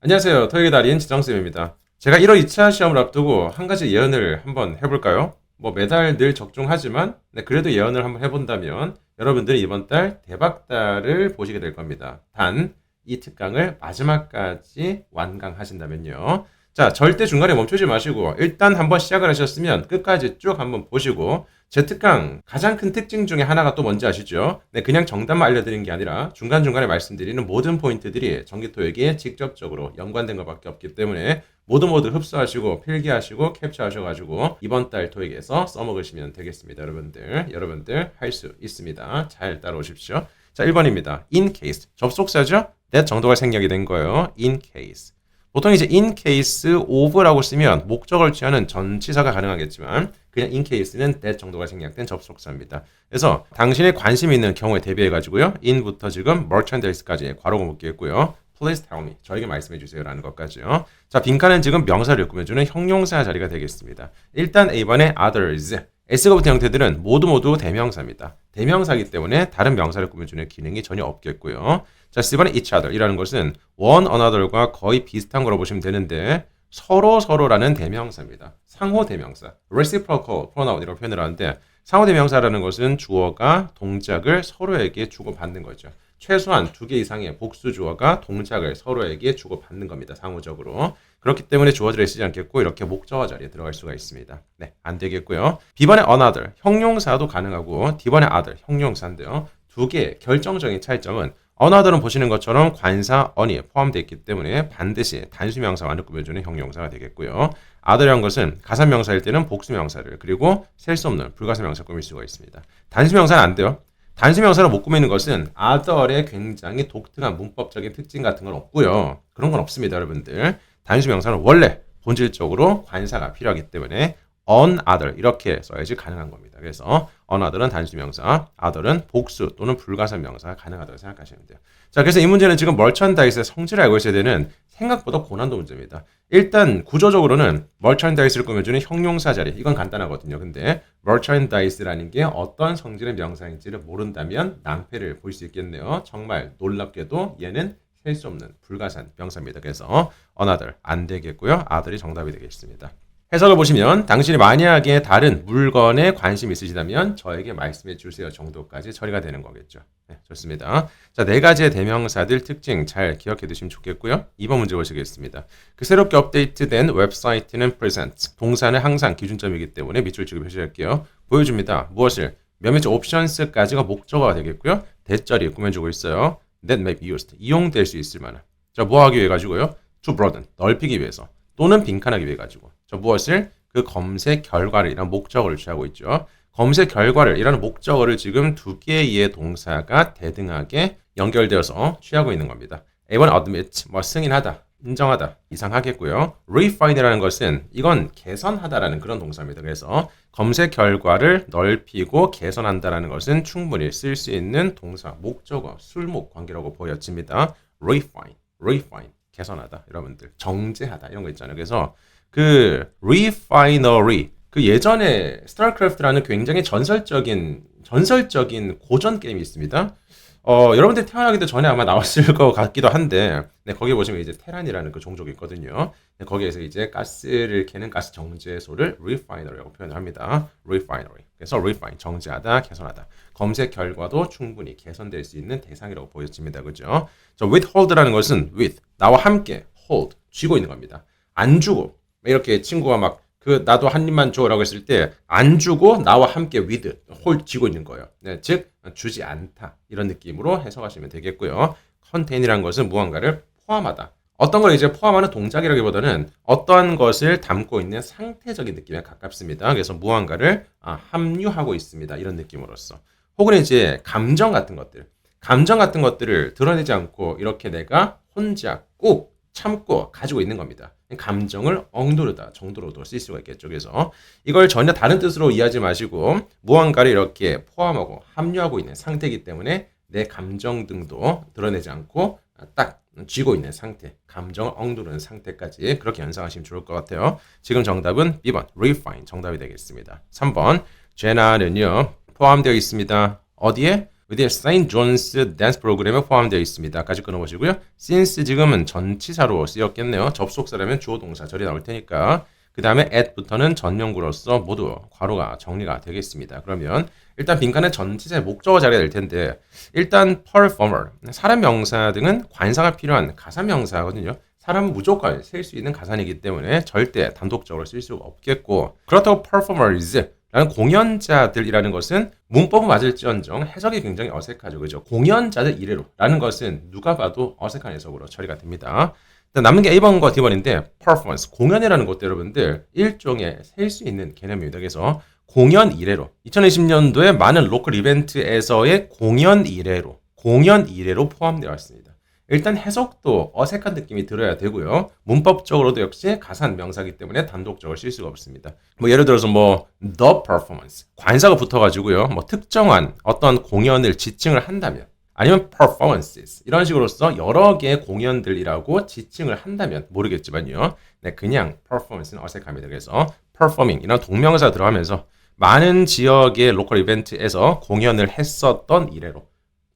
안녕하세요. 토익의 달인 지정쌤입니다. 제가 1월 2차 시험을 앞두고 한 가지 예언을 한번 해볼까요? 뭐 매달 늘 적중하지만 네, 그래도 예언을 한번 해본다면 여러분들이 이번 달 대박달을 보시게 될 겁니다. 단 이 특강을 마지막까지 완강하신다면요. 자, 절대 중간에 멈추지 마시고 일단 한번 시작을 하셨으면 끝까지 쭉 한번 보시고 제 특강 가장 큰 특징 중에 하나가 또 뭔지 아시죠? 네, 그냥 정답만 알려드리는 게 아니라 중간중간에 말씀드리는 모든 포인트들이 전기토익에 직접적으로 연관된 것밖에 없기 때문에 모두 모두 흡수하시고 필기하시고 캡처하셔가지고 이번 달 토익에서 써먹으시면 되겠습니다. 여러분들, 여러분들 할 수 있습니다. 잘 따라오십시오. 자, 1번입니다. in case. 접속사죠? that 정도가 생략이 된 거예요. in case. 보통 이제 in case of라고 쓰면 목적을 취하는 전치사가 가능하겠지만 그냥 in case는 that 정도가 생략된 접속사입니다. 그래서 당신의 관심 있는 경우에 대비해 가지고요. in부터 지금 merchandise까지 괄호가 묶였고요. Please tell me. 저에게 말씀해 주세요라는 것까지요. 자, 빈칸은 지금 명사를 꾸며주는 형용사 자리가 되겠습니다. 일단 A번에 others. S가 붙은 형태들은 모두 모두 대명사입니다. 대명사이기 때문에 다른 명사를 꾸며주는 기능이 전혀 없겠고요. 자, C번에 each other 이라는 것은 one another과 거의 비슷한 거로 보시면 되는데 서로 서로라는 대명사입니다. 상호 대명사. reciprocal pronoun이라고 표현을 하는데 상호 대명사라는 것은 주어가 동작을 서로에게 주고받는 거죠. 최소한 두 개 이상의 복수 주어가 동작을 서로에게 주고받는 겁니다. 상호적으로. 그렇기 때문에 주어들에 쓰지 않겠고 이렇게 목적어 자리에 들어갈 수가 있습니다. 네, 안 되겠고요. B번에 another 형용사도 가능하고 D번에 other 형용사인데요. 두 개의 결정적인 차이점은 another은 보시는 것처럼 관사 on이 포함되어 있기 때문에 반드시 단수명사만을 꾸며주는 형용사가 되겠고요. other이란 것은 가산명사일 때는 복수명사를 그리고 셀 수 없는 불가사명사 꾸밀 수가 있습니다. 단수명사는 안 돼요. 단수 명사를 못 꾸미는 것은 other의 굉장히 독특한 문법적인 특징 같은 건 없고요. 그런 건 없습니다, 여러분들. 단수 명사는 원래 본질적으로 관사가 필요하기 때문에 on other 이렇게 써야지 가능한 겁니다. 그래서 on other은 단수 명사, other은 복수 또는 불가산 명사가 가능하다고 생각하시면 돼요. 자, 그래서 이 문제는 지금 merchandise의 성질을 알고 있어야 되는 생각보다 고난도 문제입니다. 일단 구조적으로는 merchandise를 꾸며주는 형용사 자리 이건 간단하거든요. 근데 merchandise라는 게 어떤 성질의 명사인지를 모른다면 낭패를 볼 수 있겠네요. 정말 놀랍게도 얘는 셀 수 없는 불가산 명사입니다. 그래서 another 안 되겠고요. other이 정답이 되겠습니다. 해석을 보시면 당신이 만약에 다른 물건에 관심 있으시다면 저에게 말씀해 주세요 정도까지 처리가 되는 거겠죠. 네, 좋습니다. 자, 네 가지의 대명사들 특징 잘 기억해 두시면 좋겠고요. 2번 문제 보시겠습니다. 그 새롭게 업데이트된 웹사이트는 present. 동사는 항상 기준점이기 때문에 밑줄 치고 표시할게요. 보여줍니다. 무엇을? 몇몇 옵션스까지가 목적어가 되겠고요. 대절이 꾸며주고 있어요. that may be used. 이용될 수 있을 만한. 자, 뭐 하기 위해 가지고요? to broaden. 넓히기 위해서. 또는 빈칸하기 위해 가지고. 저 무엇을 그 검색 결과를 이런 목적어를 취하고 있죠. 검색 결과를 이라는 목적어를 지금 두 개의 동사가 대등하게 연결되어서 취하고 있는 겁니다. A1 admit 뭐 승인하다, 인정하다 이상 하겠고요. refine이라는 것은 이건 개선하다라는 그런 동사입니다. 그래서 검색 결과를 넓히고 개선한다라는 것은 충분히 쓸 수 있는 동사 목적어 술목 관계라고 보여집니다. refine, refine 개선하다 여러분들 정제하다 이런 거 있잖아요. 그래서 그 refinery 그 예전에 스타크래프트라는 굉장히 전설적인 전설적인 고전 게임이 있습니다. 어, 여러분들 태어나기도 전에 아마 나왔을 것 같기도 한데, 네, 거기 보시면 이제 테란이라는 그 종족이 있거든요. 네, 거기에서 이제 가스를 캐는 가스 정제소를 refinery라고 표현을 합니다. refinery. 그래서 refine, 정제하다, 개선하다. 검색 결과도 충분히 개선될 수 있는 대상이라고 보여집니다. 그죠? 저 withhold라는 것은 with, 나와 함께, hold, 쥐고 있는 겁니다. 안 주고, 이렇게 친구가 막 그 나도 한 입만 줘라고 했을 때 안 주고 나와 함께 with 홀 쥐고 있는 거예요. 네, 즉 주지 않다 이런 느낌으로 해석하시면 되겠고요. 컨테인이라는 것은 무언가를 포함하다. 어떤 걸 이제 포함하는 동작이라기보다는 어떠한 것을 담고 있는 상태적인 느낌에 가깝습니다. 그래서 무언가를 아, 함유하고 있습니다. 이런 느낌으로써. 혹은 이제 감정 같은 것들. 감정 같은 것들을 드러내지 않고 이렇게 내가 혼자 꼭 참고 가지고 있는 겁니다. 감정을 엉두르다 정도로도 쓸 수가 있겠죠. 그래서 이걸 전혀 다른 뜻으로 이해하지 마시고 무언가를 이렇게 포함하고 함유하고 있는 상태이기 때문에 내 감정 등도 드러내지 않고 딱 쥐고 있는 상태, 감정을 엉두르는 상태까지 그렇게 연상하시면 좋을 것 같아요. 지금 정답은 B번 refine 정답이 되겠습니다. 3번 제나는요 포함되어 있습니다. 어디에? With St. John's Dance 프로그램에 포함되어 있습니다. 까지 끊어보시고요. since 지금은 전치사로 쓰였겠네요. 접속사라면 주어 동사 절이 나올 테니까 그 다음에 at부터는 전명구로서 모두 괄호가 정리가 되겠습니다. 그러면 일단 빈칸은 전치사의 목적어 자리가 될 텐데 일단 performer, 사람 명사 등은 관사가 필요한 가사 명사거든요. 사람은 무조건 쓸 수 있는 가산이기 때문에 절대 단독적으로 쓸 수가 없겠고 그렇다고 performers 라는 공연자들이라는 것은 문법은 맞을지언정 해석이 굉장히 어색하죠. 그죠? 공연자들 이래로 라는 것은 누가 봐도 어색한 해석으로 처리가 됩니다. 남는 게 A번과 D번인데 performance, 공연이라는 것도 여러분들 일종의 셀 수 있는 개념입니다. 그래서 공연 이래로 2020년도에 많은 로컬 이벤트에서의 공연 이래로 공연 이래로 포함되어 있습니다. 일단 해석도 어색한 느낌이 들어야 되고요. 문법적으로도 역시 가산 명사기 때문에 단독적으로 쓸 수가 없습니다. 뭐 예를 들어서 뭐 the performance 관사가 붙어가지고요. 뭐 특정한 어떤 공연을 지칭을 한다면 아니면 performances 이런 식으로서 여러 개의 공연들이라고 지칭을 한다면 모르겠지만요. 네, 그냥 performance는 어색합니다. 그래서 performing 이런 동명사 들어가면서 많은 지역의 로컬 이벤트에서 공연을 했었던 이래로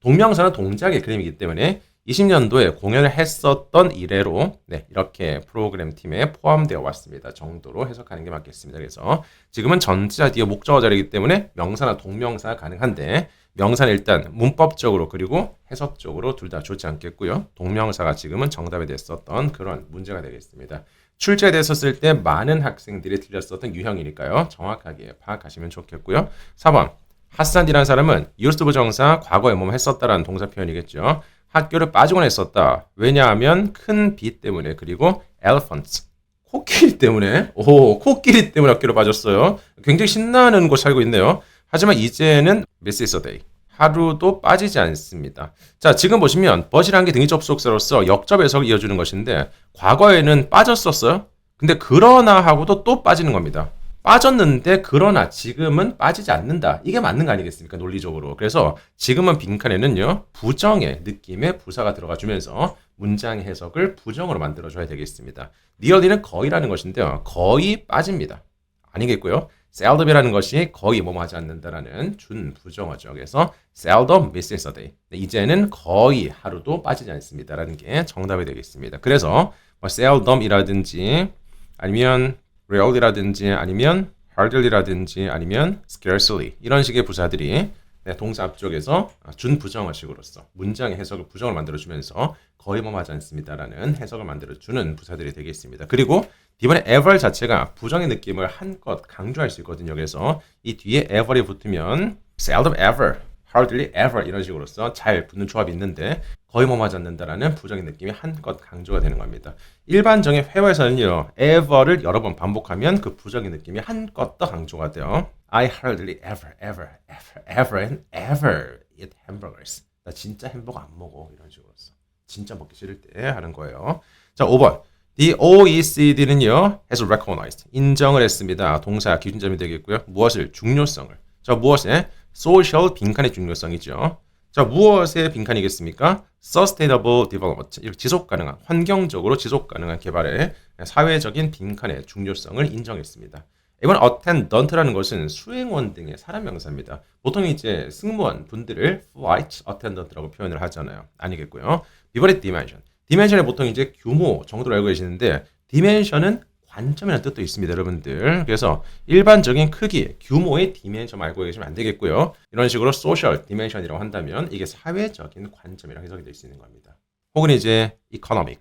동명사는 동작의 그림이기 때문에 20년도에 공연을 했었던 이래로 네, 이렇게 프로그램 팀에 포함되어 왔습니다. 정도로 해석하는 게 맞겠습니다. 그래서 지금은 전치사 뒤에 목적어 자리이기 때문에 명사나 동명사 가능한데 명사는 일단 문법적으로 그리고 해석적으로 둘 다 좋지 않겠고요. 동명사가 지금은 정답이 됐었던 그런 문제가 되겠습니다. 출제됐었을 때 많은 학생들이 틀렸었던 유형이니까요. 정확하게 파악하시면 좋겠고요. 4번 핫산이라는 사람은 used 부정사 과거에 뭐뭐 했었다라는 동사 표현이겠죠. 학교를 빠지곤 했었다. 왜냐하면 큰 비 때문에 그리고 elephants 코끼리 때문에 오 코끼리 때문에 학교를 빠졌어요. 굉장히 신나는 곳 살고 있네요. 하지만 이제는 miss is a day. 하루도 빠지지 않습니다. 자, 지금 보시면 버시라는 게 등위 접속사로서 역접 해석을 이어주는 것인데 과거에는 빠졌었어요. 근데 그러나 하고도 또 빠지는 겁니다. 빠졌는데 그러나 지금은 빠지지 않는다. 이게 맞는 거 아니겠습니까? 논리적으로. 그래서 지금은 빈칸에는요. 부정의 느낌의 부사가 들어가 주면서 문장의 해석을 부정으로 만들어 줘야 되겠습니다. nearly는 거의라는 것인데요. 거의 빠집니다. 아니겠고요. seldom이라는 것이 거의 뭐뭐 하지 않는다라는 준 부정어죠. 그래서 seldom misses a day. 네, 이제는 거의 하루도 빠지지 않습니다라는 게 정답이 되겠습니다. 그래서 뭐 seldom이라든지 아니면 rarely라든지 아니면 hardly라든지 아니면 scarcely 이런 식의 부사들이 네, 동사 앞쪽에서 준 부정어식으로서 문장의 해석을 부정을 만들어주면서 거의 뭐 하지 않습니다라는 해석을 만들어주는 부사들이 되겠습니다. 그리고 이번에 ever 자체가 부정의 느낌을 한껏 강조할 수 있거든요. 그래서 이 뒤에 ever이 붙으면 seldom ever, hardly ever 이런 식으로서 잘 붙는 조합이 있는데 거의 뭐 맞지 않는다라는 부정의 느낌이 한껏 강조가 되는 겁니다. 일반적인 회화에서는요, ever를 여러 번 반복하면 그 부정의 느낌이 한껏 더 강조가 돼요. I hardly ever, ever, ever, ever and ever eat hamburgers. 나 진짜 햄버거 안 먹어. 이런 식으로서. 진짜 먹기 싫을 때 하는 거예요. 자, 5번. The OECD는요, has recognized. 인정을 했습니다. 동사 기준점이 되겠고요. 무엇을? 중요성을. 자, 무엇의? Social 빈칸의 중요성이죠. 자, 무엇의 빈칸이겠습니까? sustainable development. 이렇게 지속 가능한, 환경적으로 지속 가능한 개발의 사회적인 빈칸의 중요성을 인정했습니다. 이번 attendant라는 것은 수행원 등의 사람 명사입니다. 보통 이제 승무원 분들을 flight attendant라고 표현을 하잖아요. 아니겠고요. 이번에 dimension. 디멘션의 보통 이제 규모 정도로 알고 계시는데 디멘션은 관점이라는 뜻도 있습니다, 여러분들. 그래서 일반적인 크기, 규모의 디멘션 알고 계시면 안 되겠고요. 이런 식으로 소셜 디멘션이라고 한다면 이게 사회적인 관점이라고 해석이 될 수 있는 겁니다. 혹은 이제 economic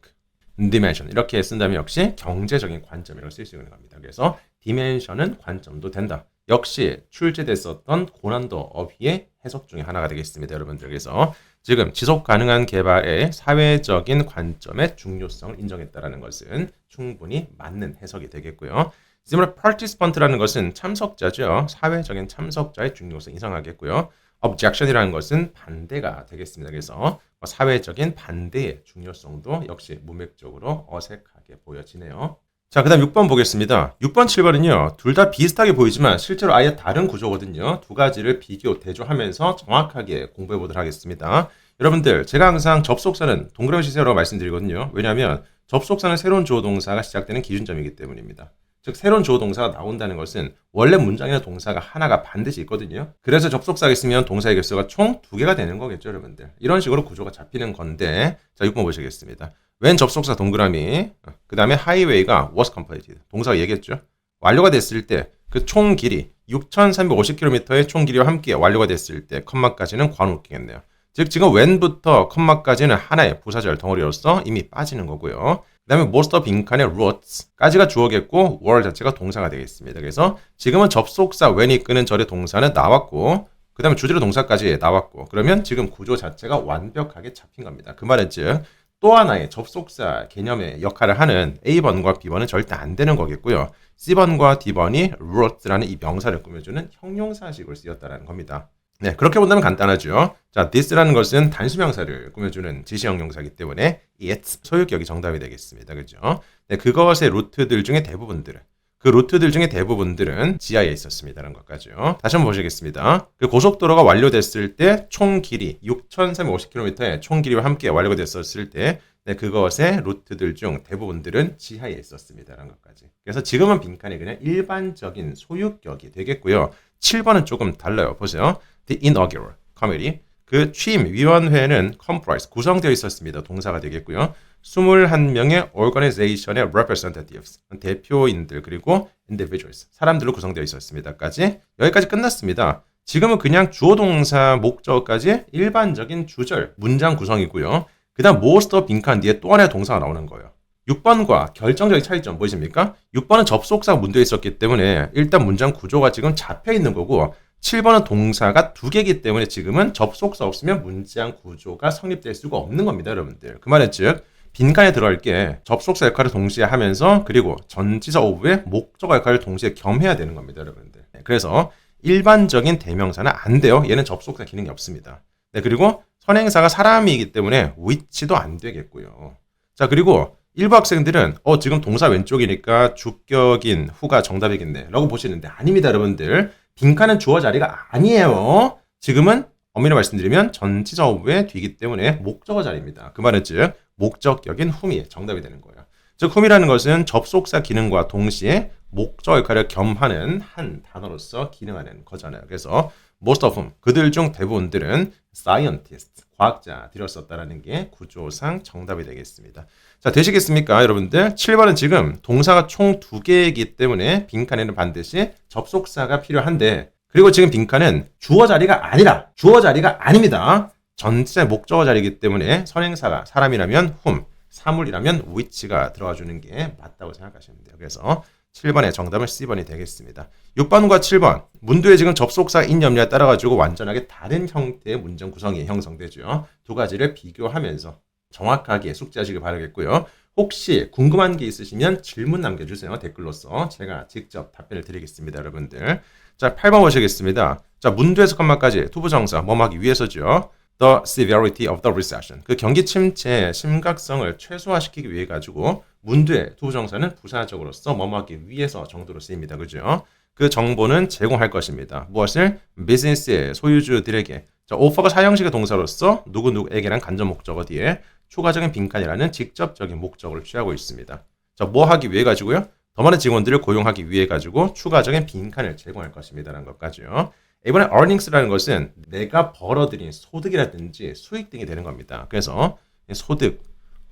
dimension 이렇게 쓴다면 역시 경제적인 관점이라고 쓸 수 있는 겁니다. 그래서 디멘션은 관점도 된다. 역시 출제됐었던 고난도 어휘의 해석 중에 하나가 되겠습니다, 여러분들. 그래서 지금 지속 가능한 개발의 사회적인 관점의 중요성을 인정했다라는 것은 충분히 맞는 해석이 되겠고요. 지금 participant라는 것은 참석자죠. 사회적인 참석자의 중요성 인정하겠고요. objection이라는 것은 반대가 되겠습니다. 그래서 뭐 사회적인 반대의 중요성도 역시 문맥적으로 어색하게 보여지네요. 자, 그 다음 6번 보겠습니다. 6번, 7번은요, 둘 다 비슷하게 보이지만 실제로 아예 다른 구조거든요. 두 가지를 비교, 대조하면서 정확하게 공부해 보도록 하겠습니다. 여러분들, 제가 항상 접속사는 동그라미 시세라고 말씀드리거든요. 왜냐하면 접속사는 새로운 주어 동사가 시작되는 기준점이기 때문입니다. 즉 새로운 주어 동사가 나온다는 것은 원래 문장이나 동사가 하나가 반드시 있거든요. 그래서 접속사가 있으면 동사의 개수가 총 두 개가 되는 거겠죠, 여러분들. 이런 식으로 구조가 잡히는 건데 자 6번 보시겠습니다. 웬 접속사 동그라미 그 다음에 하이웨이가 was completed 동사가 얘기했죠. 완료가 됐을 때 그 총 길이 6,350km의 총 길이와 함께 완료가 됐을 때 컴마까지는 관우겠네요. 즉 지금 when부터 컴마까지는 하나의 부사절 덩어리로서 이미 빠지는 거고요. 그 다음에 most of 빈칸의 roots까지가 주어겠고 were 자체가 동사가 되겠습니다. 그래서 지금은 접속사 when이 끄는 절의 동사는 나왔고 그 다음에 주제로 동사까지 나왔고 그러면 지금 구조 자체가 완벽하게 잡힌 겁니다. 그 말은 즉 또 하나의 접속사 개념의 역할을 하는 A번과 B번은 절대 안 되는 거겠고요. C번과 D번이 roots라는 이 명사를 꾸며주는 형용사식으로 쓰였다는 겁니다. 네, 그렇게 본다면 간단하죠. 자, this라는 것은 단수명사를 꾸며주는 지시형용사이기 때문에 its 소유격이 정답이 되겠습니다. 그죠? 네, 그것의 루트들 중에 대부분들은 그 루트들 중에 대부분들은 지하에 있었습니다라는 것까지요. 다시 한번 보시겠습니다. 그 고속도로가 완료됐을 때 총 길이 6,350km의 총 길이와 함께 완료가 됐었을 때 네, 그것의 루트들 중 대부분들은 지하에 있었습니다라는 것까지. 그래서 지금은 빈칸이 그냥 일반적인 소유격이 되겠고요. 7번은 조금 달라요. 보세요. The inaugural committee 그 취임 위원회는 comprise 구성되어 있었습니다. 동사가 되겠고요. 21명의 organization의 representatives 대표인들 그리고 individuals 사람들로 구성되어 있었습니다까지 여기까지 끝났습니다. 지금은 그냥 주어 동사 목적까지 일반적인 주절 문장 구성이고요. 그다음 most 빈칸 뒤에 또 하나의 동사가 나오는 거예요. 6번과 결정적인 차이점 보이십니까? 6번은 접속사 문도에 있었기 때문에 일단 문장 구조가 지금 잡혀 있는 거고 7번은 동사가 두 개이기 때문에 지금은 접속사 없으면 문장 구조가 성립될 수가 없는 겁니다, 여러분들. 그 말은 즉 빈칸에 들어갈 게 접속사 역할을 동시에 하면서 그리고 전치사 오브의 목적어 역할을 동시에 겸해야 되는 겁니다, 여러분들. 네, 그래서 일반적인 대명사는 안 돼요. 얘는 접속사 기능이 없습니다. 네, 그리고 선행사가 사람이기 때문에 위치도 안 되겠고요. 자, 그리고 일부 학생들은 어 지금 동사 왼쪽이니까 주격인 후가 정답이겠네 라고 보시는데 아닙니다 여러분들 빈칸은 주어 자리가 아니에요. 지금은 엄밀히 말씀드리면 전치사 오브의 뒤기 때문에 목적어 자리입니다. 그 말은 즉 목적격인 whom이 정답이 되는 거예요. 즉 whom이라는 것은 접속사 기능과 동시에 목적 역할을 겸하는 한 단어로서 기능하는 거잖아요. 그래서 most of whom 그들 중 대부분들은 scientist 과학자들을 썼다라는 게 구조상 정답이 되겠습니다. 자, 되시겠습니까, 여러분들? 7번은 지금 동사가 총 두 개이기 때문에 빈칸에는 반드시 접속사가 필요한데 그리고 지금 빈칸은 주어 자리가 아니라 주어 자리가 아닙니다. 전체 목적어 자리이기 때문에 선행사가 사람이라면 whom, 사물이라면 which가 들어가 주는 게 맞다고 생각하시면 돼요. 그래서 7번의 정답은 C번이 되겠습니다. 6번과 7번 문두에 지금 접속사 인 염려에 따라 가지고 완전하게 다른 형태의 문장 구성이 형성되죠. 두 가지를 비교하면서 정확하게 숙지하시길 바라겠고요. 혹시 궁금한 게 있으시면 질문 남겨주세요. 댓글로서 제가 직접 답변을 드리겠습니다. 여러분들. 자, 8번 보시겠습니다. 자, 문두에서 컴마까지 투부정사 뭐하기 위해서죠. The severity of the recession. 그 경기 침체의 심각성을 최소화시키기 위해 가지고 문두의 투부정사는 부사적으로서 뭐뭐하기 위해서 정도로 쓰입니다. 그죠? 그 정보는 제공할 것입니다. 무엇을? 비즈니스의 소유주들에게. 자, 오퍼가 사형식의 동사로서 누구누구에게란 간접 목적어 뒤에 추가적인 빈칸이라는 직접적인 목적어를 취하고 있습니다. 자, 뭐 하기 위해 가지고요? 더 많은 직원들을 고용하기 위해 가지고 추가적인 빈칸을 제공할 것입니다라는 것까지요. 이번에 earnings라는 것은 내가 벌어들인 소득이라든지 수익 등이 되는 겁니다. 그래서 소득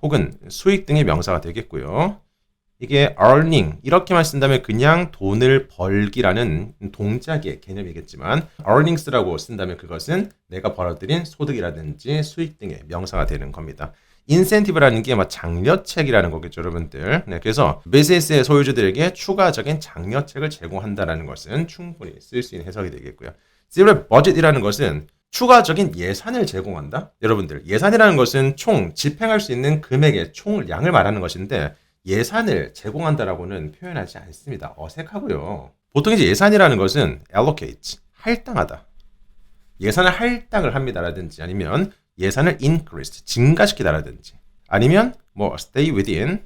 혹은 수익 등의 명사가 되겠고요. 이게 earning 이렇게만 쓴다면 그냥 돈을 벌기라는 동작의 개념이겠지만 earnings라고 쓴다면 그것은 내가 벌어들인 소득이라든지 수익 등의 명사가 되는 겁니다. 인센티브라는 게 막 장려책이라는 거겠죠, 여러분들. 네, 그래서 비즈니스의 소유주들에게 추가적인 장려책을 제공한다라는 것은 충분히 쓸 수 있는 해석이 되겠고요. zero budget이라는 것은 추가적인 예산을 제공한다. 여러분들, 예산이라는 것은 총 집행할 수 있는 금액의 총량을 말하는 것인데 예산을 제공한다라고는 표현하지 않습니다. 어색하고요. 보통 이제 예산이라는 것은 allocate, 할당하다. 예산을 할당을 합니다라든지 아니면 예산을 increase, 증가시키다라든지 아니면 뭐 stay within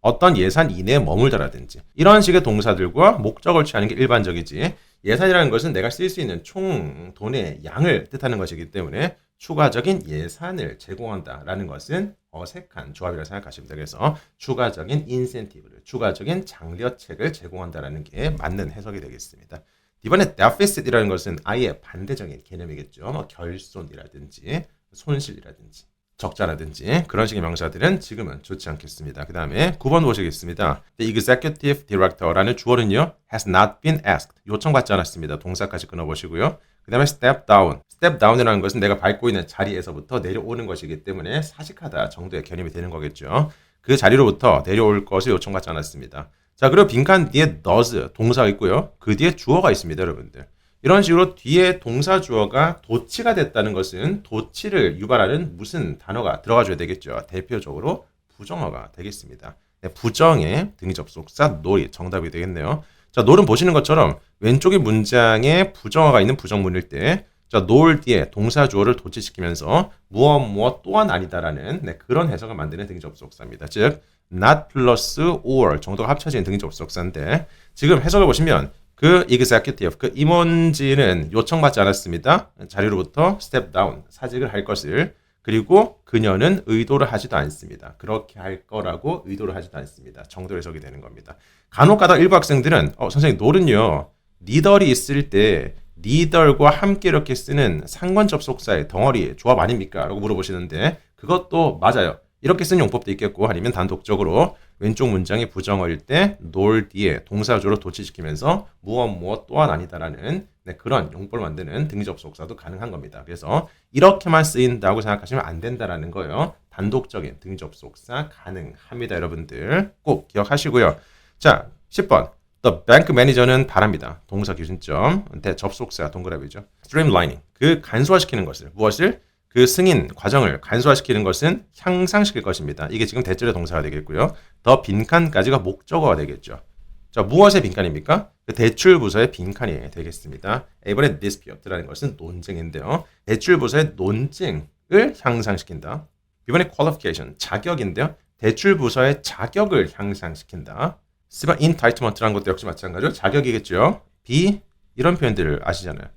어떤 예산 이내에 머물다라든지 이런 식의 동사들과 목적을 취하는 게 일반적이지 예산이라는 것은 내가 쓸 수 있는 총 돈의 양을 뜻하는 것이기 때문에 추가적인 예산을 제공한다라는 것은 어색한 조합이라고 생각하시면 되겠서 추가적인 인센티브를 추가적인 장려책을 제공한다라는 게 맞는 해석이 되겠습니다. 이번에 deficit이라는 것은 아예 반대적인 개념이겠죠. 뭐 결손이라든지 손실이라든지 적자라든지 그런 식의 명사들은 지금은 좋지 않겠습니다. 그 다음에 9번 보시겠습니다. The executive director라는 주어는요 has not been asked 요청받지 않았습니다. 동사까지 끊어보시고요. 그 다음에 step down step down이라는 것은 내가 밟고 있는 자리에서부터 내려오는 것이기 때문에 사직하다 정도의 개념이 되는 거겠죠. 그 자리로부터 내려올 것을 요청받지 않았습니다. 자 그리고 빈칸 뒤에 does 동사가 있고요. 그 뒤에 주어가 있습니다. 여러분들. 이런 식으로 뒤에 동사 주어가 도치가 됐다는 것은 도치를 유발하는 무슨 단어가 들어가 줘야 되겠죠. 대표적으로 부정어가 되겠습니다. 네, 부정의 등접속사 놀이 정답이 되겠네요. 자, 놀은 보시는 것처럼 왼쪽의 문장에 부정어가 있는 부정문일 때 자, 놀 뒤에 동사 주어를 도치시키면서 무엇 무엇 또한 아니다라는 네, 그런 해석을 만드는 등접속사입니다. 즉 not plus or 정도가 합쳐진 등접속사인데 지금 해석을 보시면 그 executive, 그 임원진은 요청받지 않았습니다. 자리로부터 step down, 사직을 할 것을 그리고 그녀는 의도를 하지도 않습니다. 그렇게 할 거라고 의도를 하지도 않습니다. 정도 해석이 되는 겁니다. 간혹가다 일부 학생들은 어, 선생님 놀은요 리더리 있을 때 리더과 함께 이렇게 쓰는 상관 접속사의 덩어리 조합 아닙니까? 라고 물어보시는데 그것도 맞아요. 이렇게 쓴 용법도 있겠고 아니면 단독적으로 왼쪽 문장이 부정어일 때놀 뒤에 동사조로 도치시키면서 무엇 무엇 또한 아니다라는 네, 그런 용법을 만드는 등접속사도 가능한 겁니다. 그래서 이렇게만 쓰인다고 생각하시면 안 된다라는 거예요. 단독적인 등접속사 가능합니다. 여러분들 꼭 기억하시고요. 자, 10번. The bank manager는 바랍니다. 동사 기준점. 대 접속사 동그라미죠. streamlining. 그 간소화시키는 것을 무엇을 그 승인 과정을 간소화시키는 것은 향상시킬 것입니다. 이게 지금 대절의 동사가 되겠고요. 더 빈칸까지가 목적어가 되겠죠. 자, 무엇의 빈칸입니까? 그 대출 부서의 빈칸이 되겠습니다. 이번에 dispute라는 것은 논쟁인데요. 대출 부서의 논쟁을 향상시킨다. 이번에 qualification 자격인데요. 대출 부서의 자격을 향상시킨다. 쓰바 entitlement라는 것도 역시 마찬가지로 자격이겠죠. B 이런 표현들을 아시잖아요.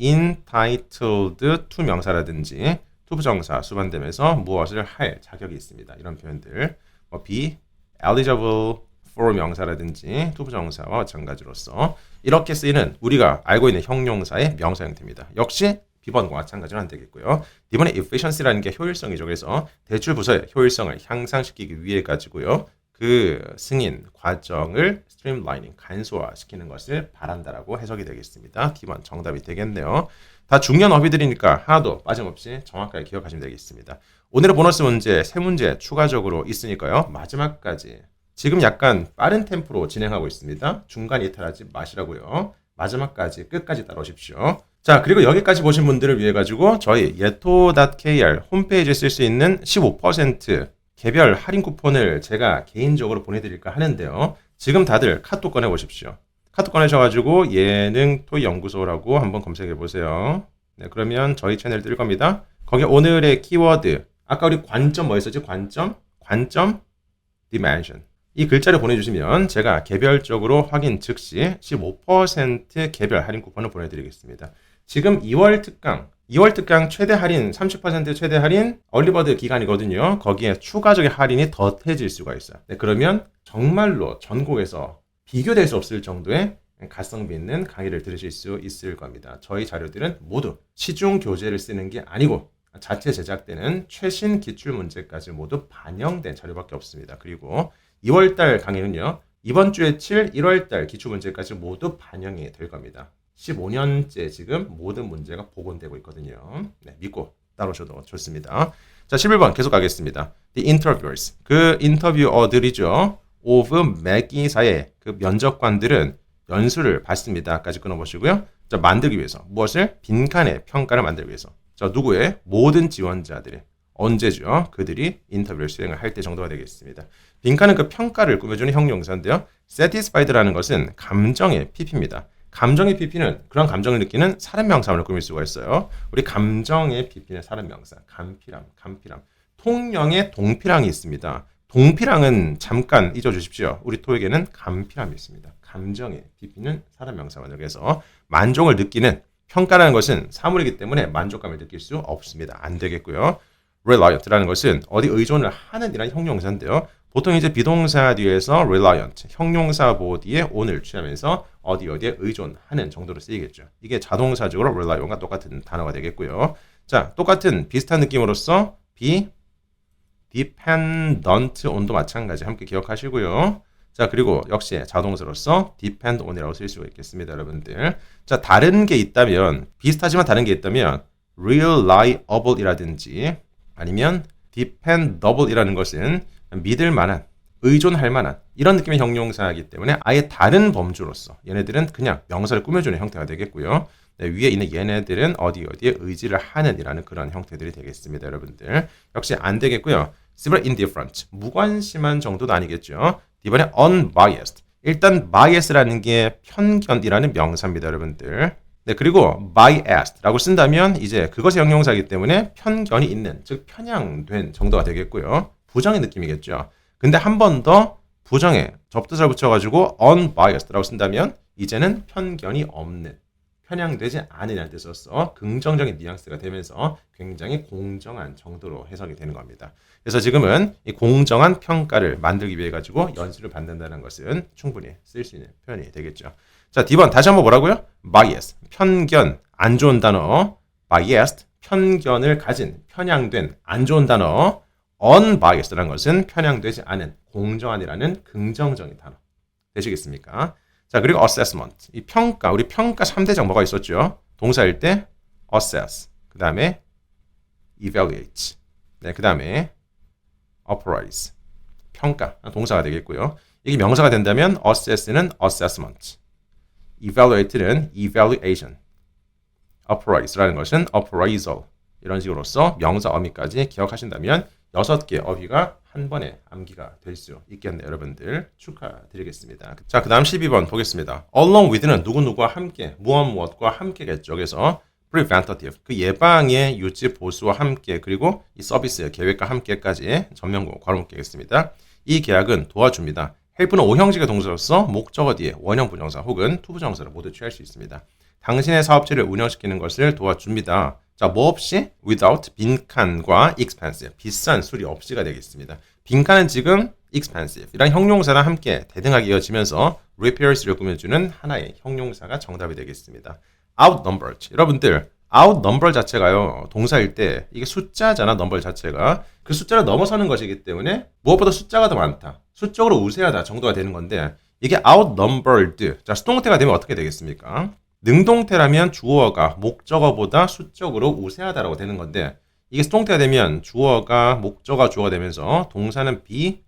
entitled to 명사라든지 to 부정사 수반되면서 무엇을 할 자격이 있습니다. 이런 표현들 뭐 be eligible for 명사라든지 to 부정사와 마찬가지로서 이렇게 쓰이는 우리가 알고 있는 형용사의 명사 형태입니다. 역시 B번과 마찬가지로 안 되겠고요. 이번에 efficiency라는 게 효율성이죠. 그래서 대출 부서의 효율성을 향상시키기 위해 가지고요. 그 승인 과정을 스트림라이닝 간소화시키는 것을 바란다라고 해석이 되겠습니다. T번 정답이 되겠네요. 다 중요한 어휘들이니까 하나도 빠짐없이 정확하게 기억하시면 되겠습니다. 오늘의 보너스 문제 세 문제 추가적으로 있으니까요. 마지막까지 지금 약간 빠른 템포로 진행하고 있습니다. 중간 이탈하지 마시라고요. 마지막까지 끝까지 따라오십시오. 자, 그리고 여기까지 보신 분들을 위해 가지고 저희 예토.kr 홈페이지에 쓸 수 있는 15% 개별 할인 쿠폰을 제가 개인적으로 보내드릴까 하는데요. 지금 다들 카톡 꺼내보십시오. 카톡 꺼내셔가지고 예능 토이 연구소라고 한번 검색해 보세요. 네, 그러면 저희 채널 뜰 겁니다. 거기 오늘의 키워드 아까 우리 관점 뭐였었지? 관점, 관점, dimension. 이 글자를 보내주시면 제가 개별적으로 확인 즉시 15% 개별 할인 쿠폰을 보내드리겠습니다. 지금 2월 특강 2월 특강 최대 할인 30% 최대 할인 얼리버드 기간이거든요. 거기에 추가적인 할인이 덧해질 수가 있어요. 네, 그러면 정말로 전국에서 비교될 수 없을 정도의 가성비 있는 강의를 들으실 수 있을 겁니다. 저희 자료들은 모두 시중 교재를 쓰는 게 아니고 자체 제작되는 최신 기출 문제까지 모두 반영된 자료밖에 없습니다. 그리고 2월달 강의는요. 이번 주에 7, 1월달 기출 문제까지 모두 반영이 될 겁니다. 15년째 지금 모든 문제가 복원되고 있거든요. 네, 믿고 따라오셔도 좋습니다. 자, 11번 계속 가겠습니다. The interviewers. 그 인터뷰어들이죠. Of 매기사의 그 면접관들은 연수를 받습니다.까지 끊어보시고요. 자, 만들기 위해서 무엇을? 빈칸의 평가를 만들기 위해서. 자, 누구의? 모든 지원자들의 언제죠? 그들이 인터뷰를 수행을 할 때 정도가 되겠습니다. 빈칸은 그 평가를 꾸며주는 형용사인데요. satisfied라는 것은 감정의 PP입니다. 감정의 PP는 그런 감정을 느끼는 사람 명사를 꾸밀 수가 있어요. 우리 감정의 PP는 사람 명사. 감피람, 감피람. 통영에 동피랑이 있습니다. 동피랑은 잠깐 잊어주십시오. 우리 토익에는 감피람이 있습니다. 감정의 PP는 사람 명사만을 그래서 만족을 느끼는 평가라는 것은 사물이기 때문에 만족감을 느낄 수 없습니다. 안 되겠고요. reliant라는 것은 어디 의존을 하는 이란 형용사인데요. 보통 이제 비동사 뒤에서 reliant, 형용사 보호 뒤에 on을 취하면서 어디 어디에 의존하는 정도로 쓰이겠죠. 이게 자동사적으로 reliant과 똑같은 단어가 되겠고요. 자, 똑같은 비슷한 느낌으로서 be dependent on도 마찬가지 함께 기억하시고요. 자, 그리고 역시 자동사로서 depend on이라고 쓸 수가 있겠습니다, 여러분들. 자, 다른 게 있다면 비슷하지만 다른 게 있다면 reliable이라든지 아니면 dependable이라는 것은 믿을 만한, 의존할 만한 이런 느낌의 형용사이기 때문에 아예 다른 범주로서 얘네들은 그냥 명사를 꾸며주는 형태가 되겠고요. 네, 위에 있는 얘네들은 어디 어디에 의지를 하는이라는 그런 형태들이 되겠습니다, 여러분들. 역시 안 되겠고요. civil indifferent 무관심한 정도도 아니겠죠. 이번에 unbiased 일단 bias라는 게 편견이라는 명사입니다, 여러분들. 네, 그리고 biased라고 쓴다면 이제 그것의 형용사이기 때문에 편견이 있는, 즉 편향된 정도가 되겠고요. 부정의 느낌이겠죠. 근데 한 번 더 부정에 접두사를 붙여가지고 unbiased라고 쓴다면 이제는 편견이 없는, 편향되지 않으라는 뜻으로서 긍정적인 뉘앙스가 되면서 굉장히 공정한 정도로 해석이 되는 겁니다. 그래서 지금은 이 공정한 평가를 만들기 위해 가지고 연수를 받는다는 것은 충분히 쓸 수 있는 표현이 되겠죠. 자, D번 다시 한번 뭐라고요? bias 편견 안 좋은 단어 biased 편견을 가진 편향된 안 좋은 단어 unbiased라는 것은 편향되지 않은 공정한이라는 긍정적인 단어 되시겠습니까? 자, 그리고 assessment. 이 평가, 우리 평가 3대장 뭐가 있었죠? 동사일 때 assess. 그 다음에 evaluate. 네, 그 다음에 appraise. 평가, 동사가 되겠고요. 이게 명사가 된다면 assess는 assessment. evaluate는 evaluation. appraise라는 것은 appraisal. 이런 식으로서 명사 어미까지 기억하신다면 여섯 개 어휘가 한 번에 암기가 될 수 있겠네요. 여러분들 축하드리겠습니다. 자, 그 다음 12번 보겠습니다. along with는 누구누구와 함께, 무엇 무엇과 함께겠죠. 그래서 preventative, 그 예방의 유지 보수와 함께, 그리고 이 서비스 계획과 함께까지 전면고 괄호 묶겠습니다. 이 계약은 도와줍니다. help는 오형식의 동사로서 목적어 뒤에 원형 부정사 혹은 투부정사를 모두 취할 수 있습니다. 당신의 사업체를 운영시키는 것을 도와줍니다. 자, 뭐 없이? without 빈칸과 expensive. 비싼 수리 없이가 되겠습니다. 빈칸은 지금 expensive. 이란 형용사랑 함께 대등하게 이어지면서 repairs를 꾸며주는 하나의 형용사가 정답이 되겠습니다. outnumbered. 여러분들, outnumber 자체가요, 동사일 때 이게 숫자잖아, number 자체가. 그 숫자를 넘어서는 것이기 때문에 무엇보다 숫자가 더 많다. 수적으로 우세하다 정도가 되는 건데 이게 outnumbered. 자, 수동태가 되면 어떻게 되겠습니까? 능동태라면 주어가 목적어보다 수적으로 우세하다라고 되는 건데 이게 수동태가 되면 주어가 목적어 주어가 되면서 동사는 be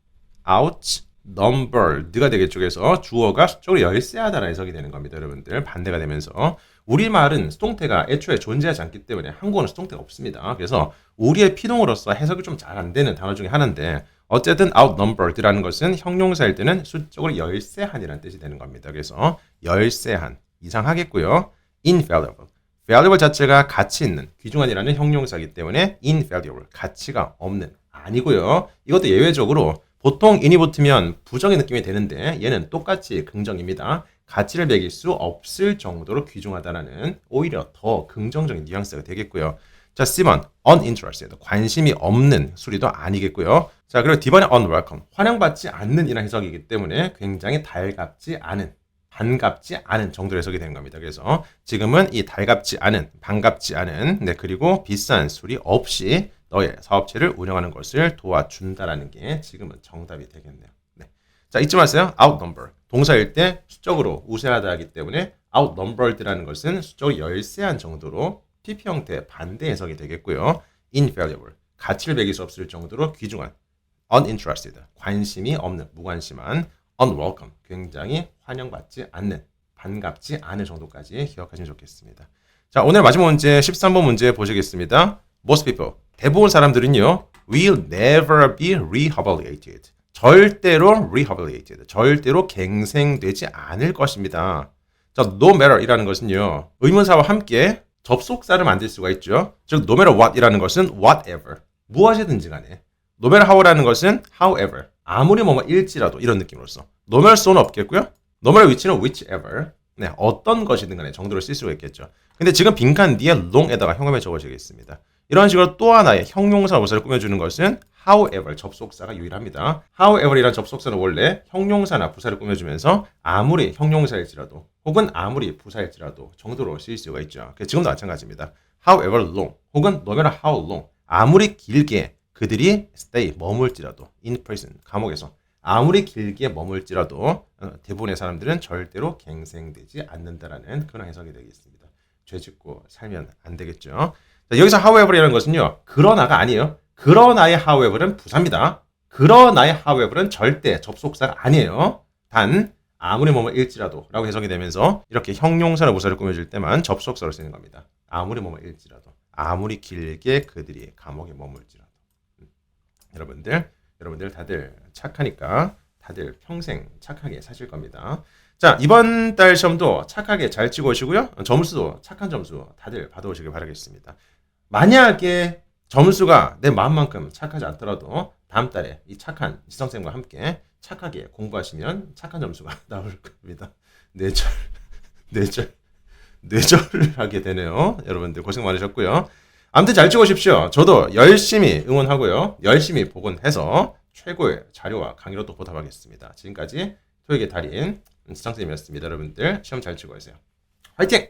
outnumbered가 되겠죠. 그래서 주어가 수적으로 열세하다라 해석이 되는 겁니다. 여러분들 반대가 되면서 우리말은 수동태가 애초에 존재하지 않기 때문에 한국어는 수동태가 없습니다. 그래서 우리의 피동으로서 해석이 좀 잘 안 되는 단어 중에 하나인데 어쨌든 outnumbered라는 것은 형용사일 때는 수적으로 열세한이라는 뜻이 되는 겁니다. 그래서 열세한 이상하겠고요. invaluable. valuable 자체가 가치 있는 귀중한이라는 형용사이기 때문에 invaluable 가치가 없는 아니고요. 이것도 예외적으로 보통 in이 붙으면 부정의 느낌이 되는데 얘는 똑같이 긍정입니다. 가치를 매길 수 없을 정도로 귀중하다라는 오히려 더 긍정적인 뉘앙스가 되겠고요. 자, C번 uninterested 관심이 없는 수리도 아니겠고요. 자, 그리고 D번에 unwelcome 환영받지 않는 이런 해석이기 때문에 굉장히 달갑지 않은 반갑지 않은 정도로 해석이 되는 겁니다. 그래서 지금은 이 달갑지 않은, 반갑지 않은, 네, 그리고 비싼 수리 없이 너의 사업체를 운영하는 것을 도와준다라는 게 지금은 정답이 되겠네요. 네. 자, 잊지 마세요. outnumber. 동사일 때 수적으로 우세하다기 때문에 outnumbered라는 것은 수적으로 열세한 정도로 TP 형태 반대 해석이 되겠고요. invaluable. 가치를 매길 수 없을 정도로 귀중한 uninterested. 관심이 없는, 무관심한 unwelcome, 굉장히 환영받지 않는, 반갑지 않을 정도까지 기억하시면 좋겠습니다. 자, 오늘 마지막 문제 13번 문제 보시겠습니다. Most people, 대부분 사람들은요, will never be rehabilitated. 절대로 rehabilitated, 절대로 갱생되지 않을 것입니다. 자, no matter이라는 것은요, 의문사와 함께 접속사를 만들 수가 있죠. 즉, no matter what이라는 것은 whatever, 무엇이든지 간에. no matter how라는 것은 however, 아무리 뭐뭐 일지라도 이런 느낌으로서 노멀 소는 없겠고요. 노멀 위치는 whichever. 네, 어떤 것이든 간에 정도로 쓸 수가 있겠죠. 근데 지금 빈칸 뒤에 long에다가 형음에 적어주겠습니다. 이런 식으로 또 하나의 형용사 부사를 꾸며주는 것은 however 접속사가 유일합니다. however이란 접속사는 원래 형용사나 부사를 꾸며주면서 아무리 형용사일지라도 혹은 아무리 부사일지라도 정도로 쓰일 수가 있죠. 지금도 마찬가지입니다. however long 혹은 no how long 아무리 길게 그들이 stay 머물지라도 in prison 감옥에서 아무리 길게 머물지라도 어, 대부분의 사람들은 절대로 갱생되지 않는다라는 그런 해석이 되겠습니다. 죄 짓고 살면 안 되겠죠. 자, 여기서 however이라는 것은요. 그러나가 아니에요. 그러나의 however은 부사입니다. 그러나의 however은 절대 접속사가 아니에요. 단 아무리 뭐뭐 일지라도 라고 해석이 되면서 이렇게 형용사나 부사를 꾸며줄 때만 접속사로 쓰는 겁니다. 아무리 뭐뭐 일지라도 아무리 길게 그들이 감옥에 머물지라도 음. 여러분들 여러분들 다들 착하니까 다들 평생 착하게 사실 겁니다. 자 이번 달 시험도 착하게 잘 치고 오시고요. 점수도 착한 점수 다들 받아오시길 바라겠습니다. 만약에 점수가 내 마음만큼 착하지 않더라도 다음 달에 이 착한 지성쌤과 함께 착하게 공부하시면 착한 점수가 나올 겁니다. 뇌절, 뇌절, 뇌절을 하게 되네요. 여러분들 고생 많으셨고요. 아무튼 잘 찍으십시오. 저도 열심히 응원하고요. 열심히 복원해서 최고의 자료와 강의로 또 보답하겠습니다. 지금까지 토익의 달인 지성쌤이었습니다. 여러분들 시험 잘 치고 오세요. 화이팅!